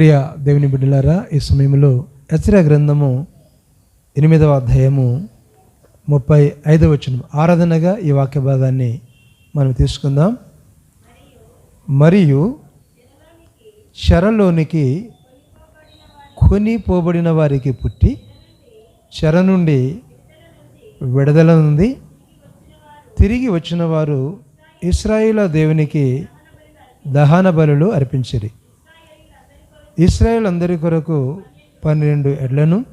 ప్రియ దేవుని బిడ్డలారా ఈ సమయంలో హెచ్చరిక గ్రంథము ఎనిమిదవ అధ్యాయము ముప్పై ఐదవ వచనం ఆరాధనగా ఈ వాక్య భాగాన్ని మనం తీసుకుందాం. మరియు చెరలోనికి కొనిపోబడిన వారికి పుట్టి చెర నుండి విడుదల ఉంది. తిరిగి వచ్చిన వారు ఇస్రాయిల దేవునికి దహన బలులు అర్పించరు. ఇస్రాయేల్ అందరి కొరకు పన్నెండు ఎడ్లను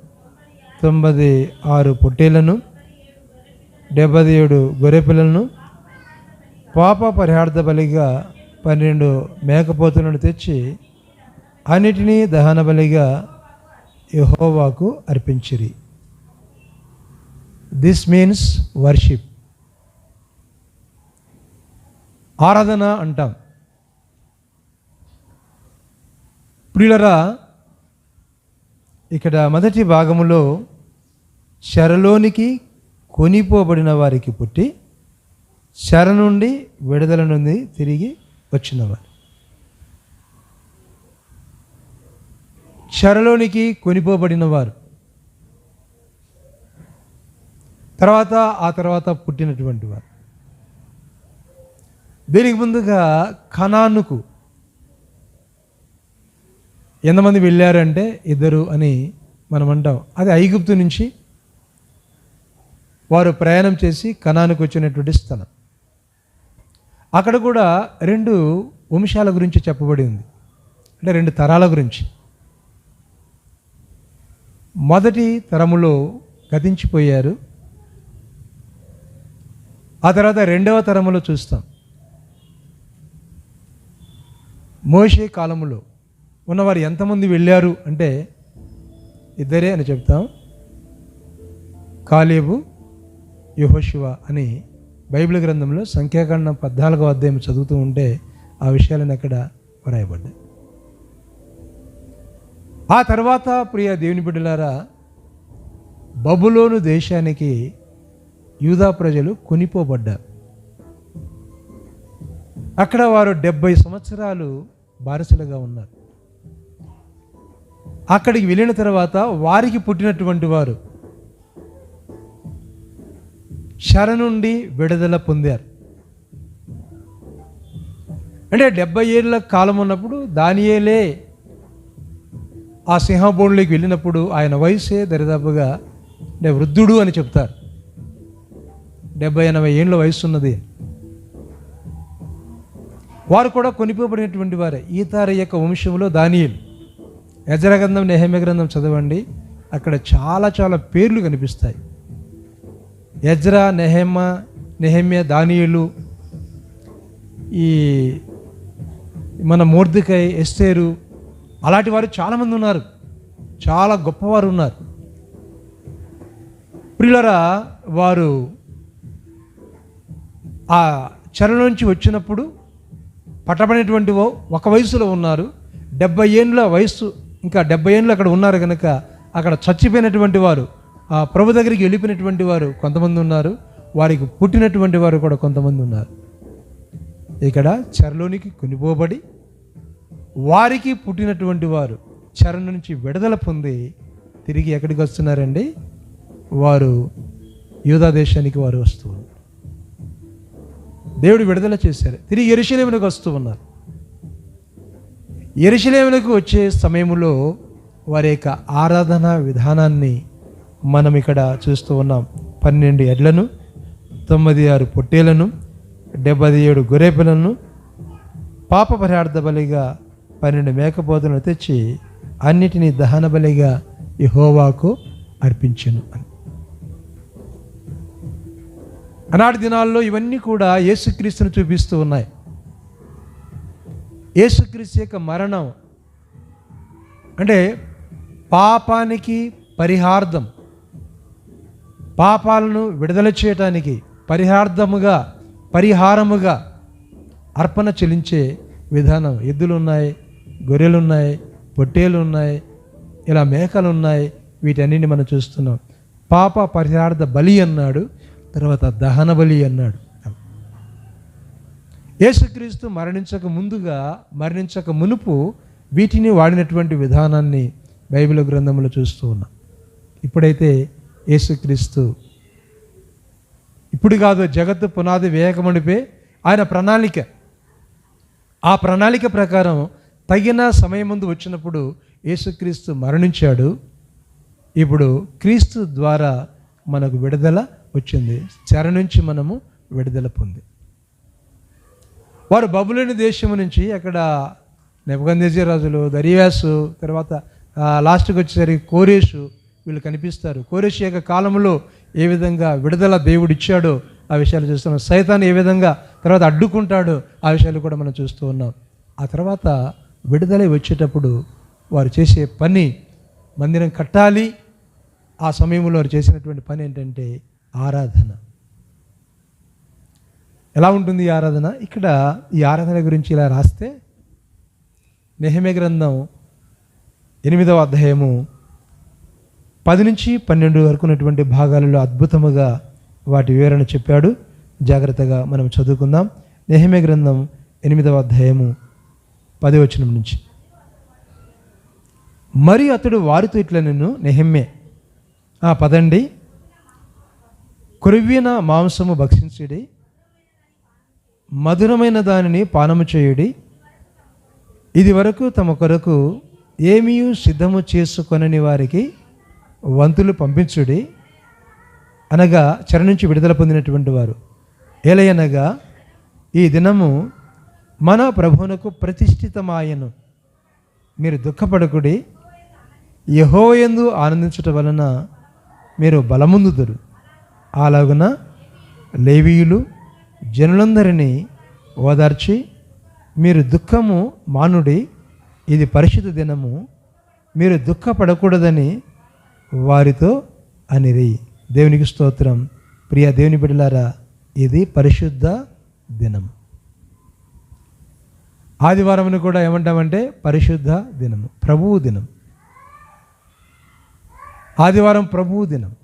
తొంభై ఆరు పొట్టేలను డెబ్బై ఏడు గొర్రెపిల్లలను పాప పరిహార్థ బలిగా పన్నెండు మేకపోతులను తెచ్చి అన్నిటినీ దహన బలిగా యహోవాకు అర్పించిరి. దిస్ మీన్స్ వర్షిప్ ఆరాధన అంటాం. ప్రియులరా ఇక్కడ మొదటి భాగములో శరలోనికి కొనిపోబడిన వారికి పుట్టి శర నుండి విడుదల నుండి తిరిగి వచ్చినవారు. శరలోనికి కొనిపోబడిన వారు. తర్వాత ఆ తర్వాత పుట్టినటువంటి వారు. దీనికి ముందుగా కణానుకు ఎంతమంది వెళ్ళారంటే ఇద్దరు అని మనం అంటాం. అది ఐగుప్తు నుంచి వారు ప్రయాణం చేసి కణానికి వచ్చినటువంటి స్థలం. అక్కడ కూడా రెండు వంశాల గురించి చెప్పబడి ఉంది. అంటే రెండు తరాల గురించి. మొదటి తరములో గతించిపోయారు. ఆ తర్వాత రెండవ తరములో చూస్తాం. మోషే కాలములో ఉన్నవారు ఎంతమంది వెళ్ళారు అంటే ఇద్దరే అని చెప్తాం. కాలేబు యహోశివ అని బైబిల్ గ్రంథంలో సంఖ్యాకాండం పద్నాలుగో అధ్యాయం చదువుతూ ఉంటే ఆ విషయాలను అక్కడ వ్రాయబడ్డాయి. ఆ తర్వాత ప్రియ దేవుని బిడ్డలారా బబులోను దేశానికి యూదా ప్రజలు కొనిపోబడ్డారు. అక్కడ వారు డెబ్బై సంవత్సరాలు బారసులుగా ఉన్నారు. అక్కడికి వెళ్ళిన తర్వాత వారికి పుట్టినటువంటి వారు శర నుండి విడుదల పొందారు. అంటే డెబ్బై ఏళ్ళ కాలం ఉన్నప్పుడు దానియేలే ఆ సింహభూమిలోకి వెళ్ళినప్పుడు ఆయన వయసే దరిదాపుగా అంటే వృద్ధుడు అని చెప్తారు. డెబ్బై ఎనభై ఏళ్ళ వయసు ఉన్నది. వారు కూడా కొనిపోబడినటువంటి వారే. ఈతార యొక్క వంశంలో దానియలు. యజర నెహమ్య గ్రంథం చదవండి. అక్కడ చాలా చాలా పేర్లు కనిపిస్తాయి. యజ్రా నెహమ్మ నెహమ్య దానియులు ఈ మన మూర్తికై ఎస్తేరు అలాంటి వారు చాలామంది ఉన్నారు. చాలా గొప్పవారు ఉన్నారు. ప్రియులరా వారు ఆ చెర నుంచి వచ్చినప్పుడు పట్టబడినటువంటి ఓ- ఒక వయసులో ఉన్నారు. డెబ్బై ఏండ్ల వయసు ఇంకా డెబ్బై ఏండ్లు అక్కడ ఉన్నారు కనుక అక్కడ చచ్చిపోయినటువంటి వారు ఆ ప్రభు దగ్గరికి వెళ్ళిపోయినటువంటి వారు కొంతమంది ఉన్నారు వారికి పుట్టినటువంటి వారు కూడా కొంతమంది ఉన్నారు. ఇక్కడ చెరలోనికి కొనిపోబడి వారికి పుట్టినటువంటి వారు చెర నుంచి విడుదల పొంది తిరిగి ఎక్కడికి వస్తున్నారండి? వారు యూదా దేశానికి వారు వస్తూ ఉన్నారు. దేవుడు విడుదల చేశారు. తిరిగి ఎరుశలేమునికి వస్తూ ఉన్నారు. ఎరుశలేములకు వచ్చే సమయంలో వారి యొక్క ఆరాధన విధానాన్ని మనం ఇక్కడ చూస్తూ ఉన్నాం. పన్నెండు ఎడ్లను తొమ్మిది ఆరు పొట్టేలను డెబ్బై ఏడు గొర్రెపిలను పాప పరిహార్థ బలిగా పన్నెండు మేకపోతులను తెచ్చి అన్నిటినీ దహన బలిగా యెహోవాకు అర్పించను అని. ఆనాటి దినాల్లో ఇవన్నీ కూడా యేసుక్రీస్తుని చూపిస్తూ ఉన్నాయి. యేసుక్రీస్తు యొక్క మరణం అంటే పాపానికి పరిహార్థం పాపాలను విడుదల చేయటానికి పరిహార్థముగా పరిహారముగా అర్పణ చెల్లించే విధానం. ఎద్దులు ఉన్నాయి గొర్రెలు ఉన్నాయి పొట్టేలు ఉన్నాయి ఇలా మేకలు ఉన్నాయి వీటన్నిటిని మనం చూస్తున్నాం. పాప పరిహార్థ బలి అన్నాడు తర్వాత దహన బలి అన్నాడు. యేసుక్రీస్తు మరణించక ముందుగా మరణించక మునుపు వీటిని వాడినటువంటి విధానాన్ని బైబిల్ గ్రంథంలో చూస్తూ ఉన్నాం. ఇప్పుడైతే యేసుక్రీస్తు ఇప్పుడు కాదు జగత్తు పునాది వేయకమనిపే ఆయన ప్రణాళిక. ఆ ప్రణాళిక ప్రకారం తగిన సమయం ముందు వచ్చినప్పుడు యేసుక్రీస్తు మరణించాడు. ఇప్పుడు క్రీస్తు ద్వారా మనకు విడుదల వచ్చింది. చెర నుంచి మనము విడుదల పొంది వారు బబులేని దేశం నుంచి అక్కడ నెపగందేజీ రాజులు దరియాసు తర్వాత లాస్ట్కి వచ్చేసరికి కోరేషు వీళ్ళు కనిపిస్తారు. కోరేషు యొక్క కాలంలో ఏ విధంగా విడుదల దేవుడు ఇచ్చాడో ఆ విషయాలు చూస్తున్నాం. సైతాన్ని ఏ విధంగా తర్వాత అడ్డుకుంటాడో ఆ విషయాలు కూడా మనం చూస్తూ ఉన్నాం. ఆ తర్వాత విడుదల వచ్చేటప్పుడు వారు చేసే పని మందిరం కట్టాలి. ఆ సమయంలో వారు చేసినటువంటి పని ఏంటంటే ఆరాధన. ఎలా ఉంటుంది ఈ ఆరాధన? ఇక్కడ ఈ ఆరాధన గురించి ఇలా రాస్తే నెహమే గ్రంథం ఎనిమిదవ అధ్యాయము పది నుంచి పన్నెండు వరకు ఉన్నటువంటి భాగాలలో అద్భుతముగా వాటి వివరణ చెప్పాడు. జాగ్రత్తగా మనం చదువుకుందాం. నెహమే గ్రంథం ఎనిమిదవ అధ్యాయము పది వచనం నుంచి. మరి అతడు వారితో ఇట్లా నిన్ను నెహమ్మే ఆ పదండి. కొరివిన మాంసము భక్షించుడి. మధురమైన దానిని పానము చేయుడి. ఇది వరకు తమ కొరకు ఏమీ సిద్ధము చేసుకొనని వారికి వంతులు పంపించుడి. అనగా చెర నుంచి విడుదల పొందినటువంటి వారు. ఏలయనగా ఈ దినము మన ప్రభువునకు ప్రతిష్ఠితమాయను. మీరు దుఃఖపడకుడి. యహోయందు ఆనందించటం వలన మీరు బలముందుదురు. అలాగున లేవీయులు జనులందరినీ ఓదార్చి మీరు దుఃఖము మానుడి ఇది పరిశుద్ధ దినము మీరు దుఃఖపడకూడదని వారితో అనిరి. దేవునికి స్తోత్రం. ప్రియ దేవుని బిడ్డలారా ఇది పరిశుద్ధ దినం. ఆదివారంను కూడా ఏమంటామంటే పరిశుద్ధ దినము ప్రభువు దినం. ఆదివారం ప్రభువు దినం.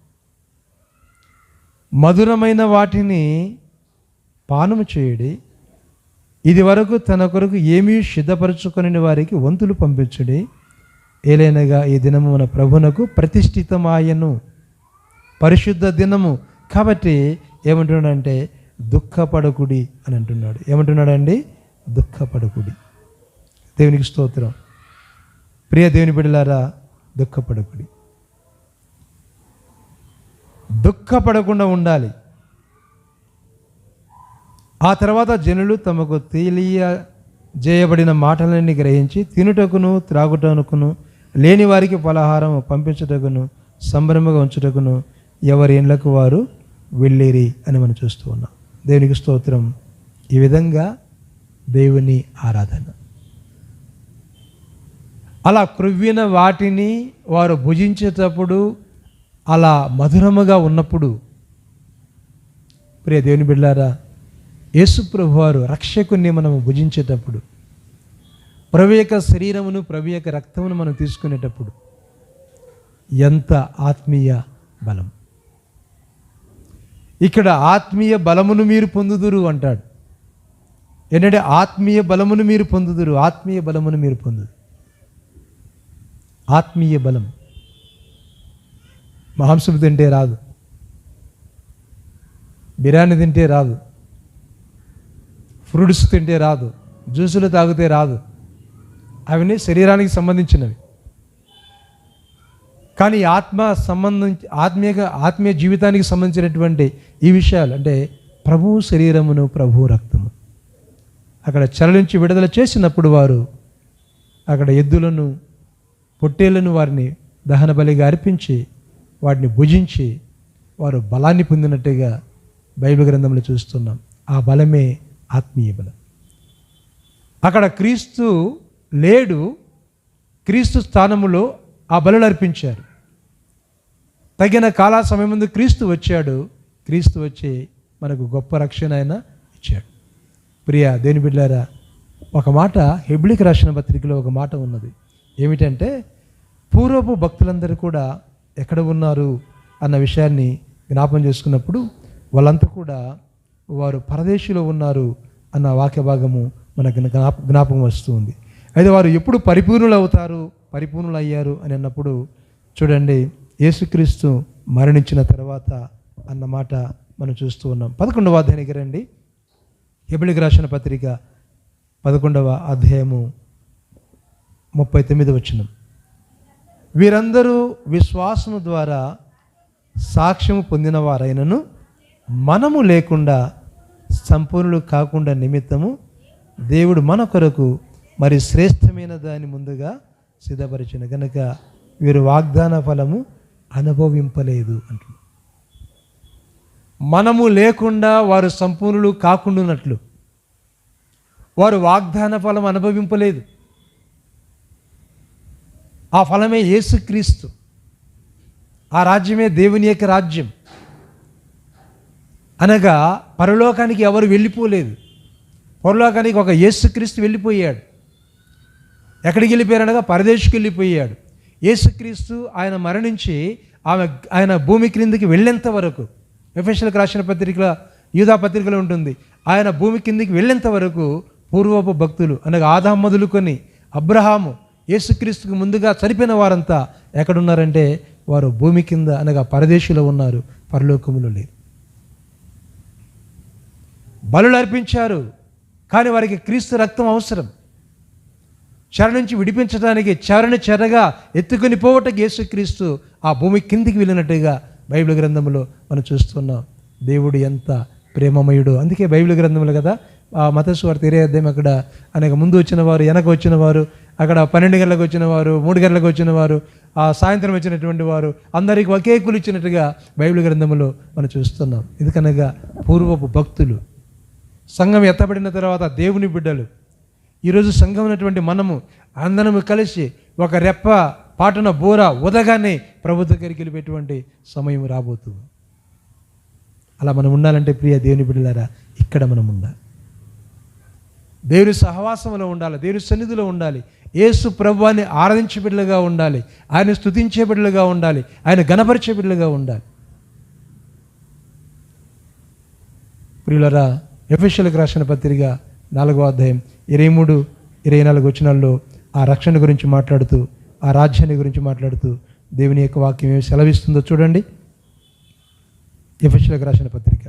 మధురమైన వాటిని పానము చేయుడి ఇది వరకు తన కొరకు ఏమీ సిద్ధపరచుకొని వారికి వంతులు పంపించుడి ఏలైనగా ఈ దినము మన ప్రభునకు ప్రతిష్ఠితమాయను. పరిశుద్ధ దినము కాబట్టి ఏమంటున్నాడంటే దుఃఖపడకుడి అని అంటున్నాడు. ఏమంటున్నాడండి? దుఃఖపడకుడి. దేవునికి స్తోత్రం. ప్రియ దేవుని బిడ్డలారా దుఃఖపడకుడి. దుఃఖపడకుండా ఉండాలి. ఆ తర్వాత జనులు తమకు తెలియ చేయబడిన మాటలన్నీ గ్రహించి తినుటకును త్రాగుటకును లేని వారికి పలహారం పంపించుటకును సంబరముగా ఉంచుటకును ఎవరి ఇండ్లకు వారు వెళ్ళేరి అని మనం చూస్తూ ఉన్నాం. దేవునికి స్తోత్రం. ఈ విధంగా దేవుని ఆరాధన. అలా క్రొవ్విన వాటిని వారు భుజించేటప్పుడు అలా మధురముగా ఉన్నప్పుడు ప్రియ దేవుని బిడ్డారా యేసుప్రభు వారు రక్షకుని మనము భుజించేటప్పుడు ప్రభు యొక్క శరీరమును ప్రభు యొక్క రక్తమును మనం తీసుకునేటప్పుడు ఎంత ఆత్మీయ బలం. ఇక్కడ ఆత్మీయ బలమును మీరు పొందుదురు అంటాడు. ఏంటంటే ఆత్మీయ బలమును మీరు పొందుదురు ఆత్మీయ బలమును మీరు పొందుదు ఆత్మీయ బలం. మాంసం తింటే రాదు. బిర్యానీ తింటే రాదు. ఫ్రూట్స్ తింటే రాదు జ్యూసులు తాగితే రాదు. అవన్నీ శరీరానికి సంబంధించినవి. కానీ ఆత్మ సంబంధించి ఆత్మీయ ఆత్మీయ జీవితానికి సంబంధించినటువంటి ఈ విషయాలు అంటే ప్రభు శరీరమును ప్రభు రక్తము. అక్కడ చలనించి విడుదల చేసినప్పుడు వారు అక్కడ ఎద్దులను పొట్టేళ్ళను వారిని దహన బలిగా అర్పించి వాటిని భుజించి వారు బలాన్ని పొందినట్టుగా బైబిల్ గ్రంథంలో చూస్తున్నాం. ఆ బలమే ఆత్మీయ బలం అక్కడ క్రీస్తు లేడు క్రీస్తు స్థానములో ఆ బలులు అర్పించారు తగిన కాల సమయం ముందు క్రీస్తు వచ్చాడు క్రీస్తు వచ్చి మనకు గొప్ప రక్షణ ఆయన ఇచ్చాడు. ప్రియ దేని బిడ్డారా ఒక మాట హెబ్లిక్ రాసిన పత్రికలో ఒక మాట ఉన్నది. ఏమిటంటే పూర్వపు భక్తులందరూ కూడా ఎక్కడ ఉన్నారు అన్న విషయాన్ని జ్ఞాపం చేసుకున్నప్పుడు వాళ్ళంతా కూడా వారు పరదేశిలో ఉన్నారు అన్న వాక్య భాగము మనకు జ్ఞాప జ్ఞాపకం వస్తుంది. అయితే వారు ఎప్పుడు పరిపూర్ణులు అవుతారు పరిపూర్ణులు అయ్యారు అని అన్నప్పుడు చూడండి యేసుక్రీస్తు మరణించిన తర్వాత అన్న మాట మనం చూస్తూ ఉన్నాం. పదకొండవ అధ్యాయానికి రండి. ఎబిలికి రాసిన పత్రిక పదకొండవ అధ్యాయము ముప్పై తొమ్మిది వచ్చిన వీరందరూ విశ్వాసము ద్వారా సాక్ష్యము పొందిన వారైనను మనము లేకుండా సంపూర్ణులు కాకుండా నిమిత్తము దేవుడు మన కొరకు మరి శ్రేష్టమైన దాని ముందుగా సిద్ధపరిచిన. కనుక వీరు వాగ్దాన ఫలము అనుభవింపలేదు అంటున్నారు మనము లేకుండా వారు సంపూర్ణులు కాకుండానట్లు. వారు వాగ్దాన ఫలం అనుభవింపలేదు. ఆ ఫలమే యేసుక్రీస్తు. ఆ రాజ్యమే దేవుని యొక్క రాజ్యం. అనగా పరలోకానికి ఎవరు వెళ్ళిపోలేదు. పరలోకానికి ఒక యేసుక్రీస్తు వెళ్ళిపోయాడు. ఎక్కడికి వెళ్ళిపోయారనగా అనగా వెళ్ళిపోయాడు. యేసుక్రీస్తు ఆయన మరణించి ఆమె ఆయన భూమి క్రిందికి వెళ్ళేంత వరకు ఎఫెషల్కి రాసిన పత్రికల యూదా పత్రికలో ఉంటుంది. ఆయన భూమి కిందికి వెళ్ళేంత వరకు పూర్వపు భక్తులు అనగా ఆదాం మొదలుకొని అబ్రహాము యేసుక్రీస్తుకు ముందుగా చనిపోయిన వారంతా ఎక్కడున్నారంటే వారు భూమి కింద అనగా పరదేశంలో ఉన్నారు పరలోకములో లేరు బలులు అర్పించారు. కానీ వారికి క్రీస్తు రక్తం అవసరం. చెర నుంచి విడిపించడానికి చెరని చెరగా ఎత్తుకొని పోవటకు యేసుక్రీస్తు ఆ భూమి కిందికి వెళ్ళినట్టుగా బైబిల్ గ్రంథంలో మనం చూస్తున్నాం. దేవుడు ఎంత ప్రేమమయుడు. అందుకే బైబిల్ గ్రంథంలో కదా ఆ మతస్సు వారు అధ్యాయం అక్కడ అనేక ముందు వచ్చిన వారు వెనక వచ్చిన వారు అక్కడ పన్నెండు గంటలకు వచ్చిన వారు మూడు గంటలకు వచ్చిన వారు ఆ సాయంత్రం వచ్చినటువంటి వారు అందరికి ఒకే కులు ఇచ్చినట్టుగా బైబిల్ గ్రంథంలో మనం చూస్తున్నాం. ఎందుకనగా పూర్వపు భక్తులు సంఘం ఎత్తబడిన తర్వాత దేవుని బిడ్డలు. ఈరోజు సంఘం ఉన్నటువంటి మనము అందరము కలిసి ఒక రెప్ప పాటన బోర ఉదగానే ప్రభు దగ్గరికి వెళ్ళిపెటువంటి సమయం రాబోతుంది అలా మనం ఉండాలంటే ప్రియ దేవుని బిడ్డలారా ఇక్కడ మనం ఉండాలి. దేవుని సహవాసంలో ఉండాలి దేవుని సన్నిధిలో ఉండాలి. ఏసు ప్రభువాన్ని ఆరాధించే బిడ్డలుగా ఉండాలి ఆయన స్తుతించే బిడ్డలుగా ఉండాలి ఆయన గణపరిచే బిడ్డలుగా ఉండాలి. ప్రియులరా ఎఫెషియల్కి రాసిన పత్రిక నాలుగో అధ్యాయం ఇరవై మూడు ఇరవై నాలుగు వచనాల్లో ఆ రక్షణ గురించి మాట్లాడుతూ ఆ రాజ్యాన్ని గురించి మాట్లాడుతూ దేవుని యొక్క వాక్యం ఏమి సెలవిస్తుందో చూడండి. ఎఫెషియల్కి రాసిన పత్రిక.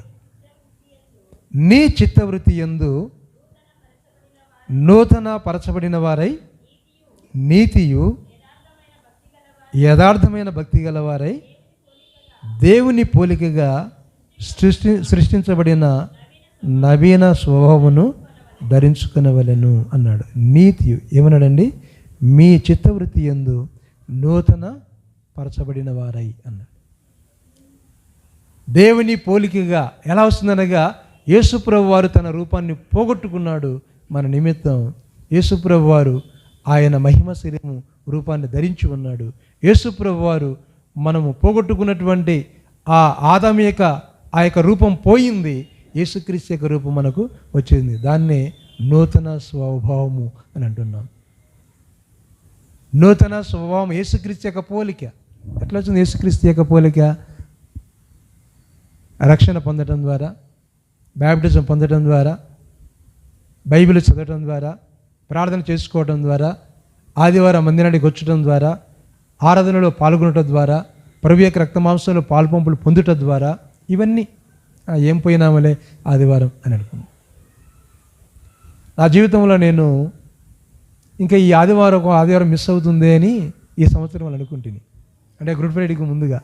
నీ చిత్తవృత్తి ఎందు నూతన పరచబడిన వారై నీతియు యథార్థమైన భక్తి గలవారై దేవుని పోలికగా సృష్టి సృష్టించబడిన నవీన స్వభావమును ధరించుకునవలెను అన్నాడు. నీతి ఏమన్నాడండి? మీ చిత్తవృత్తి ఎందు నూతన పరచబడిన వారై అన్నాడు. దేవుని పోలికగా ఎలా వస్తుందనగా యేసుప్రభు వారు తన రూపాన్ని పోగొట్టుకున్నాడు మన నిమిత్తం. యేసుప్రభు వారు ఆయన మహిమ శరీరము రూపాన్ని ధరించి ఉన్నాడు. యేసుప్రభు వారు మనము పోగొట్టుకున్నటువంటి ఆ ఆదాము యొక్క ఆ యొక్క రూపం పోయింది. యేసుక్రీస్తు యొక్క రూపం మనకు వచ్చింది. దాన్నే నూతన స్వభావము అని అంటున్నాం. నూతన స్వభావం యేసుక్రీస్తు యొక్క పోలిక. ఎట్లా వచ్చింది యేసుక్రీస్తు యొక్క పోలిక? రక్షణ పొందడం ద్వారా బ్యాప్టిజం పొందడం ద్వారా బైబిల్ చదవటం ద్వారా ప్రార్థన చేసుకోవటం ద్వారా ఆదివారం మందిరానికి వచ్చడం ద్వారా ఆరాధనలో పాల్గొనటం ద్వారా ప్రభు యొక్క రక్తమాంసంలో పాల్పంపులు పొందుట ద్వారా ఇవన్నీ ఏం పోయినామలే? ఆదివారం అని అనుకున్నాను నా జీవితంలో నేను ఇంకా ఈ ఆదివారం ఒక ఆదివారం మిస్ అవుతుంది అని ఈ సంవత్సరం వాళ్ళు అనుకుంటుంది అంటే గుడ్ ఫ్రైడేకి ముందుగా.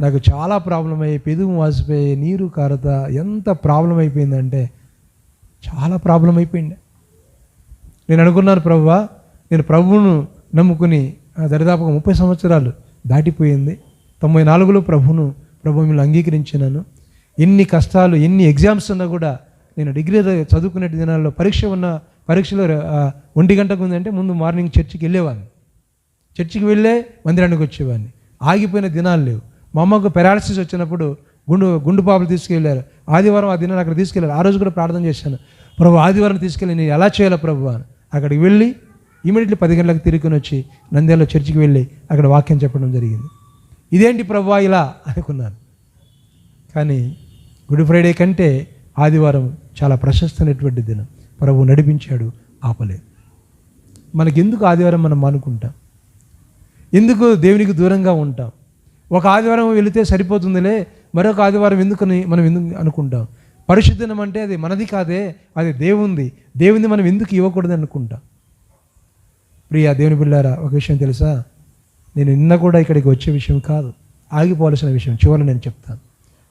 నాకు చాలా ప్రాబ్లం అయ్యి పెదుగు వాసిపోయి నీరు కారత ఎంత ప్రాబ్లం అయిపోయిందంటే చాలా ప్రాబ్లం అయిపోయింది. నేను అనుకున్నాను ప్రభువా నేను ప్రభువును నమ్ముకుని ఆ దరిదాపుగా ముప్పై సంవత్సరాలు దాటిపోయింది. తొంభై నాలుగులో ప్రభును ప్రభు మిమ్మల్ని అంగీకరించినాను. ఎన్ని కష్టాలు ఎన్ని ఎగ్జామ్స్ ఉన్నా కూడా నేను డిగ్రీ చదువుకునే దినాల్లో పరీక్ష ఉన్న పరీక్షలో ఒంటి గంటకు ఉందంటే ముందు మార్నింగ్ చర్చికి వెళ్ళేవాడిని. చర్చికి వెళ్ళే మందిరానికి వచ్చేవాడిని. ఆగిపోయిన దినాలు లేవు. మా అమ్మకు పెరాలసిస్ వచ్చినప్పుడు గుండు గుండు పాపలు తీసుకెళ్ళారు. ఆదివారం ఆ దినాన్ని అక్కడ తీసుకెళ్ళారు. ఆ రోజు కూడా ప్రార్థన చేశాను. ప్రభు ఆదివారం తీసుకెళ్ళి నేను ఎలా చేయాలో ప్రభు అని. అక్కడికి వెళ్ళి ఇమీడియట్లీ పది గంటలకు తిరిగి వచ్చి నంద్యాలలో చర్చికి వెళ్ళి అక్కడ వాక్యం చెప్పడం జరిగింది. ఇదేంటి ప్రభు ఇలా అనుకున్నాను. కానీ గుడ్ ఫ్రైడే కంటే ఆదివారం చాలా ప్రశస్తమైనటువంటి దినం. ప్రభు నడిపించాడు ఆపలేదు. మనకెందుకు ఆదివారం మనం మానుకుంటాం ఎందుకు దేవునికి దూరంగా ఉంటాం? ఒక ఆదివారం వెళితే సరిపోతుందిలే మరొక ఆదివారం ఎందుకని మనం ఎందుకు అనుకుంటాం? పరిశుద్ధనం అంటే అది మనది కాదే అది దేవుంది. దేవుని మనం ఎందుకు ఇవ్వకూడదు అనుకుంటాం? ప్రియా దేవుని పిల్లారా ఒక విషయం తెలుసా? నేను నిన్న కూడా ఇక్కడికి వచ్చే విషయం కాదు ఆగిపోవాల్సిన విషయం. చివరి నేను చెప్తాను.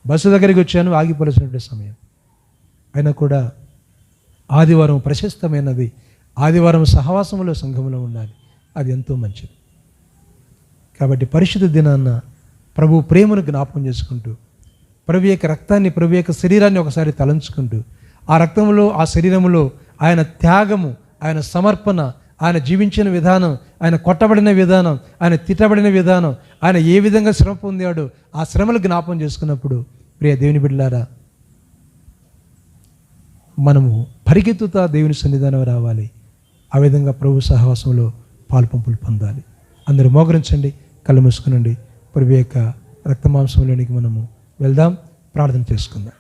బస్సు దగ్గరికి వచ్చాను ఆగిపోవలసినటువంటి సమయం. అయినా కూడా ఆదివారం ప్రశస్తమైనది. ఆదివారం సహవాసంలో సంఘంలో ఉండాలి. అది ఎంతో మంచిది. కాబట్టి పరిశుద్ధ దినాన్న ప్రభు ప్రేమను జ్ఞాపకం చేసుకుంటూ ప్రభు యొక్క రక్తాన్ని ప్రభు యొక్క శరీరాన్ని ఒకసారి తలంచుకుంటూ ఆ రక్తంలో ఆ శరీరంలో ఆయన త్యాగము ఆయన సమర్పణ ఆయన జీవించిన విధానం ఆయన కొట్టబడిన విధానం ఆయన తిట్టబడిన విధానం ఆయన ఏ విధంగా శ్రమ పొందాడో ఆ శ్రమలు జ్ఞాపం చేసుకున్నప్పుడు ప్రియ దేవుని బిడ్డలారా మనము పరిగెత్తుతా దేవుని సన్నిధానం రావాలి. ఆ విధంగా ప్రభు సహవాసంలో పాల్పంపులు పొందాలి. అందరూ మోకరించండి కళ్ళు మూసుకునండి. ప్రభు యొక్క రక్తమాంసంలోనికి మనము వెళ్దాం ప్రార్థన చేసుకుందాం.